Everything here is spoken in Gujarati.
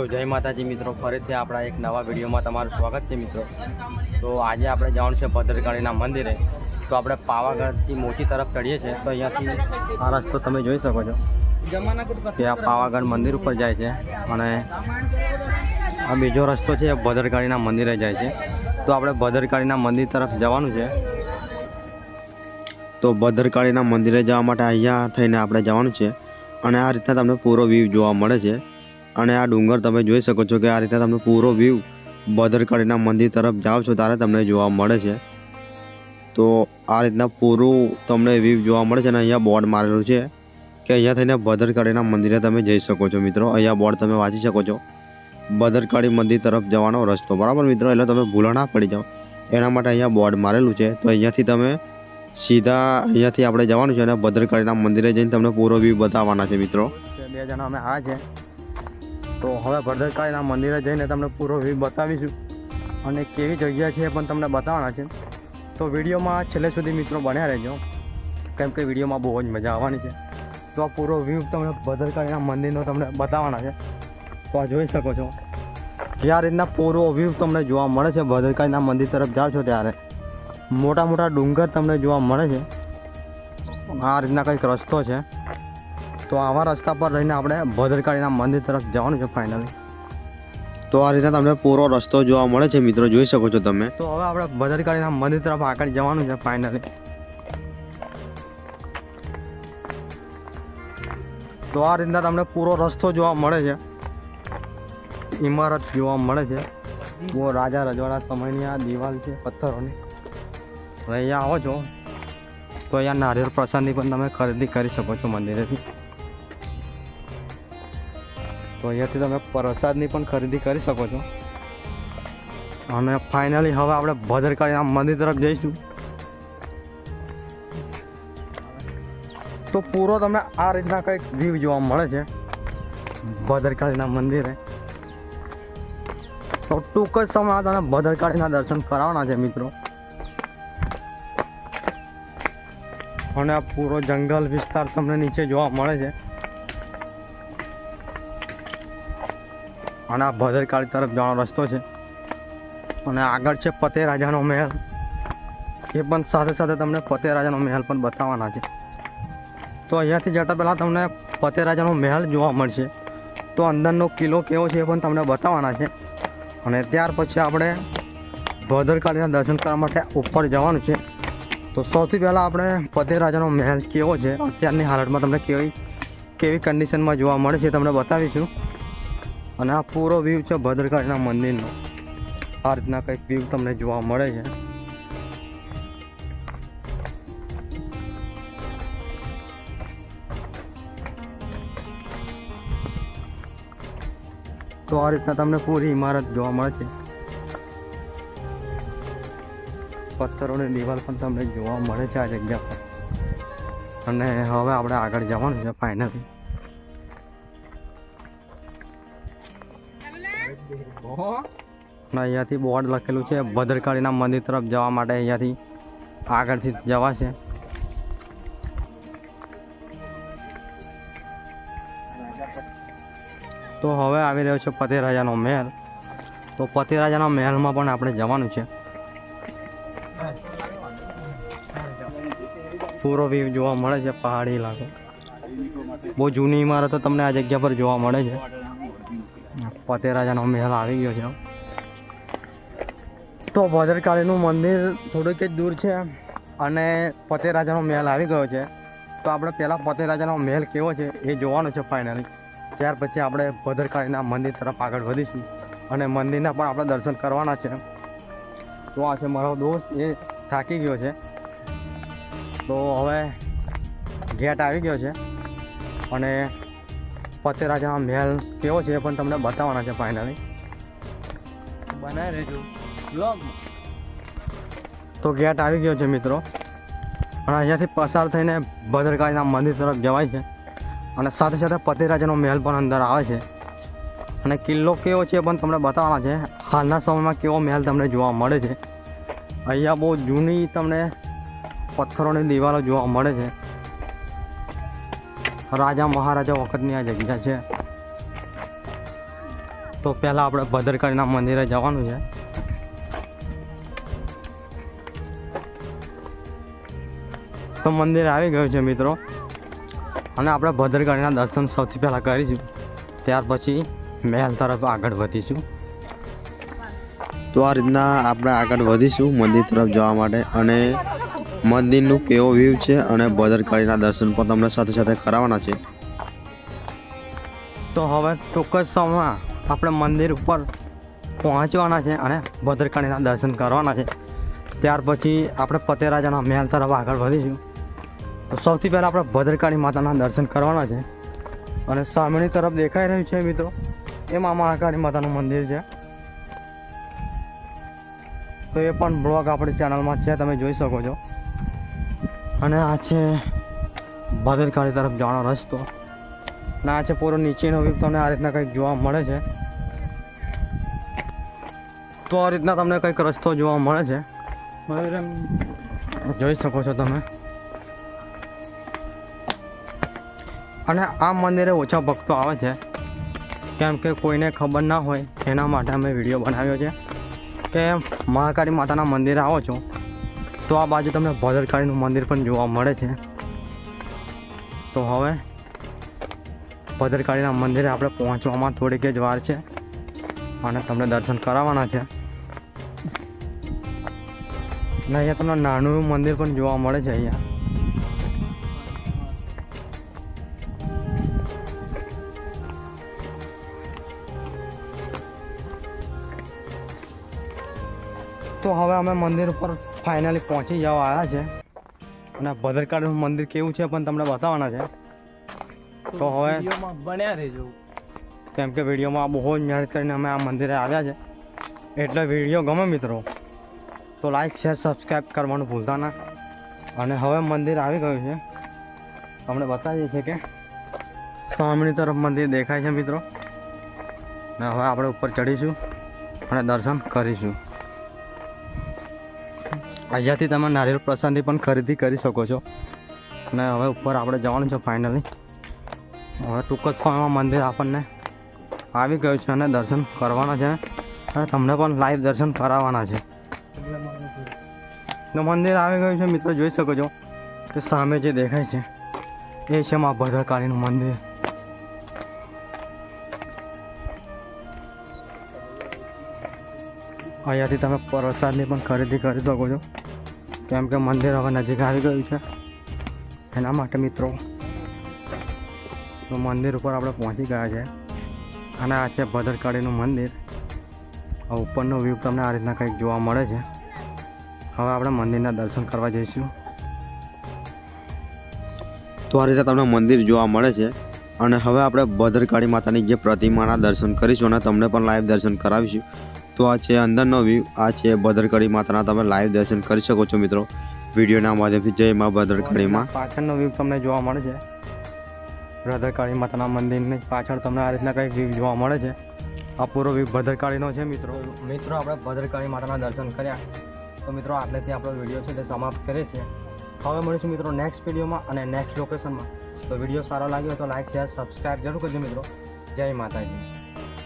તો જય માતાજી મિત્રો, ફરીથી આપણા એક નવા વિડીયોમાં તમારું સ્વાગત છે મિત્રો. તો આજે આપણે જવાનું છે ભદ્રકાળીના મંદિરે. તો આપણે પાવાગઢથી મોટી તરફ ચડીએ છીએ, તો અહીંયાથી આ રસ્તો તમે જોઈ શકો છો કે આ પાવાગઢ મંદિર ઉપર જાય છે અને આ બીજો રસ્તો છે ભદ્રકાળીના મંદિરે જાય છે. તો આપણે ભદ્રકાળીના મંદિર તરફ જવાનું છે. તો ભદ્રકાળીના મંદિરે જવા માટે અહીંયા થઈને આપણે જવાનું છે અને આ રીતના તમને પૂરો વ્યૂ જોવા મળે છે. અને આ ડુંગર તમે જોઈ શકો છો કે આ રીતના તમને પૂરો વ્યૂ ભદ્રકાળીના મંદિર તરફ જાઓ છો ત્યારે તમને જોવા મળે છે. તો આ રીતના પૂરું તમને વ્યૂ જોવા મળે છે અને અહીંયા બોર્ડ મારેલું છે કે અહીંયા થઈને ભદ્રકાળીના મંદિરે તમે જઈ શકો છો મિત્રો. અહીંયા બોર્ડ તમે વાંચી શકો છો. ભદ્રકાળી મંદિર તરફ જવાનો રસ્તો. બરાબર મિત્રો? એટલે તમે ભૂલો ના પડી જાઓ. એના માટે અહીંયા બોર્ડ મારેલું છે. તો અહીંયાથી તમે સીધા અહીંયાથી આપણે જવાનું છે અને ભદ્રકાળીના મંદિરે જઈને તમને પૂરો વ્યૂ બતાવવાના છે મિત્રો. બે જણા અમે આ છે. તો હવે ભદ્રકાળીના મંદિરે જઈને તમને પૂરો વ્યૂ બતાવીશું. અને કેવી જગ્યા છે એ પણ તમને બતાવવાના છે. તો વિડીયોમાં છેલ્લે સુધી મિત્રો બન્યા રહેજો. કેમ કે વિડીયોમાં બહુ જ મજા આવવાની છે. તો આ પૂરો વ્યૂ તમને ભદ્રકાળીના મંદિરનો તમને બતાવવાના છે. તો આ જોઈ શકો છો. જે આ રીતના પૂરો વ્યૂ તમને જોવા મળે છે ભદ્રકાળીના મંદિર તરફ જાઓ છો ત્યારે મોટા મોટા ડુંગર તમને જોવા મળે છે. આ રીતના કંઈક રસ્તો છે. તો આવા રસ્તા પર રહીને આપણે ભદ્રકાળીના મંદિર તરફ જવાનું છે ફાઇનલી તો આ રીતના તમને પૂરો રસ્તો જોવા મળે છે મિત્રો. જોઈ શકો છો તમે. તો હવે આપણે ભદ્રકાળીના મંદિર તરફ આગળ જવાનું છે ફાઇનલી તો આ રીતના તમને પૂરો રસ્તો જોવા મળે છે. ઇમારત જોવા મળે છે. બહુ રાજા રજવાડા સમયની આ દિવાલ છે પથ્થરોની. હવે અહીંયા આવો છો. તો અહીંયા નારિયેળ પ્રસાદની પણ તમે ખરીદી કરી શકો છો મંદિરેથી. તો અહીંયાથી તમે પ્રસાદની પણ ખરીદી કરી શકો છો. અને ફાઇનલી હવે આપણે ભદ્રકાળીના મંદિર તરફ જઈશું. તો પૂરો તમને આ રીતના કંઈક વ્યૂ જોવા મળે છે. ભદ્રકાળીના મંદિરે. તો ટૂંક જ સમયમાં તમે ભદ્રકાળીના દર્શન કરાવવાના છે મિત્રો. અને આ પૂરો જંગલ વિસ્તાર તમને નીચે જોવા મળે છે. અને આ ભદ્રકાળી તરફ જવાનો રસ્તો છે. અને આગળ છે ફતેહ રાજાનો મહેલ. એ પણ સાથે સાથે તમને ફતેહ રાજાનો મહેલ પણ બતાવવાના છે. તો અહીંયાથી જતા પહેલાં તમને ફતેહ રાજાનો મહેલ જોવા મળશે. તો અંદરનો કિલ્લો કેવો છે એ પણ તમને બતાવવાના છે. અને ત્યાર પછી આપણે ભદ્રકાળીના દર્શન કરવા માટે ઉપર જવાનું છે. તો સૌથી પહેલાં આપણે ફતેહ રાજાનો મહેલ કેવો છે? અત્યારની હાલતમાં તમને કેવી કેવી કન્ડિશનમાં જોવા મળે છે તમને બતાવીશું. અને આ પૂરો વ્યૂ છે ભદ્રકાળીના મંદિરનો. આ રીતના કંઈક વ્યૂ તમને જોવા મળે છે. તો આ રીતના તમને પૂરી ઇમારત જોવા મળે છે. પથ્થરોની દિવાલ પણ તમને જોવા મળે છે આ જગ્યા પર. અને હવે આપણે આગળ જવાનું છે ફાઇનલી અને અહીંયાથી બોર્ડ લખેલું છે, ભદ્રકાળીના મંદિર તરફ જવા માટે અહીંયાથી આગળથી જવાશે. તો હવે આવી રહ્યો છે પતિ રાજાનો મહેલ. તો ફતેહ રાજાના મહેલમાં પણ આપણે જવાનું છે. પૂરો વ્યૂ જોવા મળે છે, પહાડી ઇલાકો. બહુ જૂની ઇમારતો તમને આ જગ્યા પર જોવા મળે છે. ફતેહ રાજાનો મહેલ આવી ગયો છે. તો ભદ્રકાળીનું મંદિર થોડુંક જ દૂર છે અને પતેરાજાનો મહેલ આવી ગયો છે. તો આપણે પહેલાં પતેરાજાનો મહેલ કેવો છે એ જોવાનો છે ફાઇનલી ત્યાર પછી આપણે ભદ્રકાળીના મંદિર તરફ આગળ વધીશું અને મંદિરના પણ આપણે દર્શન કરવાના છે. તો આ છે મારો દોસ્ત, એ થાકી ગયો છે. તો હવે ગેટ આવી ગયો છે. અને ફતેહ રાજાનો મહેલ કેવો છે એ પણ તમને બતાવવાના છે ફાઇનલી બનાવી રહેજો તો ગેટ આવી ગયો છે મિત્રો. અને અહીંયાથી પસાર થઈને ભદ્રકાળીના મંદિર તરફ જવાય છે. અને સાથે સાથે પતિરાજાનો રાજાનો મહેલ પણ અંદર આવે છે. અને કિલ્લો કેવો છે પણ તમને બતાવવાના છે. હાલના સમયમાં કેવો મહેલ તમને જોવા મળે છે. અહીંયા બહુ જૂની તમને પથ્થરોની દિવાલો જોવા મળે છે. રાજા મહારાજા વખતની આ જગ્યા છે. તો પહેલાં આપણે ભદ્રકાળીના મંદિરે જવાનું છે. તો મંદિર આવી ગયું છે મિત્રો. અને આપણે ભદ્રકાળીના દર્શન સૌથી પહેલાં કરીશું. ત્યાર પછી મહેલ તરફ આગળ વધીશું. તો આ રીતના આપણે આગળ વધીશું મંદિર તરફ જવા માટે. અને મંદિરનું કેવો વ્યૂ છે અને ભદ્રકાળીના દર્શન પણ તમને સાથે સાથે કરાવવાના છે. તો હવે ટૂંક જ સમયમાં આપણે મંદિર ઉપર પહોંચવાના છે અને ભદ્રકાળીના દર્શન કરવાના છે. ત્યાર પછી આપણે ફતેરાજાના મહેલ તરફ આગળ વધીશું. તો સૌથી પહેલાં આપણે ભદ્રકાળી માતાના દર્શન કરવાના છે. અને સામેની તરફ દેખાઈ રહ્યું છે મિત્રો, એ મહાકાળી માતાનું મંદિર છે. તો એ પણ બ્લોગ આપણી ચેનલમાં છે, તમે જોઈ શકો છો. અને આ છે ભાદરકાળી તરફ જવાનો રસ્તો. અને આ છે પૂરો નીચેનો વ્યૂ તમને આ રીતના કંઈક જોવા મળે છે. તો આ રીતના તમને કંઈક રસ્તો જોવા મળે છે. જોઈ શકો છો તમે. અને આ મંદિરે ઓછા ભક્તો આવે છે. કેમ કે કોઈને ખબર ના હોય એના માટે અમે વીડિયો બનાવ્યો છે. કે મહાકાળી માતાના મંદિરે આવો છો. તો આ બાજુ તમને ભદ્રકાળીનું મંદિર પણ જોવા મળે છે. તો હવે ભદ્રકાળીના મંદિરે આપણે પહોંચવામાં થોડીક જ વાર છે અને તમને દર્શન કરાવવાના છે. અને અહીંયા તમને નાનું મંદિર પણ જોવા મળે છે અહીંયા. તો હવે અમે મંદિર ઉપર ફાઇનલી પહોંચી જવા આવ્યા છે. અને ભદ્રકાળીનું મંદિર કેવું છે પણ તમને બતાવવાના છે. તો હવે બન્યા રહેજો. કેમ કે વિડીયોમાં બહુ જ મહેનત કરીને અમે આ મંદિરે આવ્યા છે. એટલે વીડિયો ગમે મિત્રો. તો લાઈક શેર સબસ્ક્રાઈબ કરવાનું ભૂલતા ના. અને હવે મંદિર આવી ગયું છે. તમને બતાવીએ છીએ કે સામેની તરફ મંદિર દેખાય છે મિત્રો. ને હવે આપણે ઉપર ચડીશું અને દર્શન કરીશું. અહીંયાથી તમે નારિયેલ પ્રસાદની પણ ખરીદી કરી શકો છો. અને હવે ઉપર આપણે જવાનું છે ફાઇનલી હવે ટૂંક જ સમયમાં મંદિર આપણને આવી ગયું છે અને દર્શન કરવાના છે. અને તમને પણ લાઈવ દર્શન કરાવવાના છે. તો મંદિર આવી ગયું છે મિત્રો, જોઈ શકો છો કે સામે જે દેખાય છે, એ છે મા ભદ્રકાળીનું મંદિર. અહીંયાથી તમે પ્રસાદની પણ ખરીદી કરી શકો છો. કેમ કે મંદિર હવે નજીક આવી ગયું છે. એના માટે મિત્રો, તો મંદિર ઉપર આપણે પહોંચી ગયા છે. અને આ છે ભદ્રકાળીનું મંદિર. આ ઉપરનો વ્યૂ તમને આ રીતના કંઈક જોવા મળે છે. હવે આપણે મંદિરના દર્શન કરવા જઈશું. તો આ રીતે તમને મંદિર જોવા મળે છે. અને હવે આપણે ભદ્રકાળી માતાની જે પ્રતિમાના દર્શન કરીશું અને તમને પણ લાઈવ દર્શન કરાવીશું. તો આ છે અંદરનો વ્યૂ આ છે ભદ્રકાળી માતાના, તમે લાઈવ દર્શન કરી શકો છો મિત્રો. વિડીયોના માધ્યમથી જય મા ભદ્રકાળીમાં. પાછળનો વ્યૂ તમને જોવા મળે છે. ભદ્રકાળી માતાના મંદિરની પાછળ તમને આ રીતના કંઈક વ્યૂ જોવા મળે છે. આ પૂરો વ્યૂ ભદ્રકાળીનો છે મિત્રો. મિત્રો, આપણે ભદ્રકાળી માતાના દર્શન કર્યા. તો મિત્રો, આટલેથી આપણો વીડિયો છે તે સમાપ્ત કરીએ છીએ. હવે મળીશું મિત્રો નેક્સ્ટ વિડીયોમાં અને નેક્સ્ટ લોકેશનમાં તો વીડિયો સારો લાગ્યો તો લાઈક શેર સબસ્ક્રાઈબ જરૂર કરજો મિત્રો. જય માતાજી.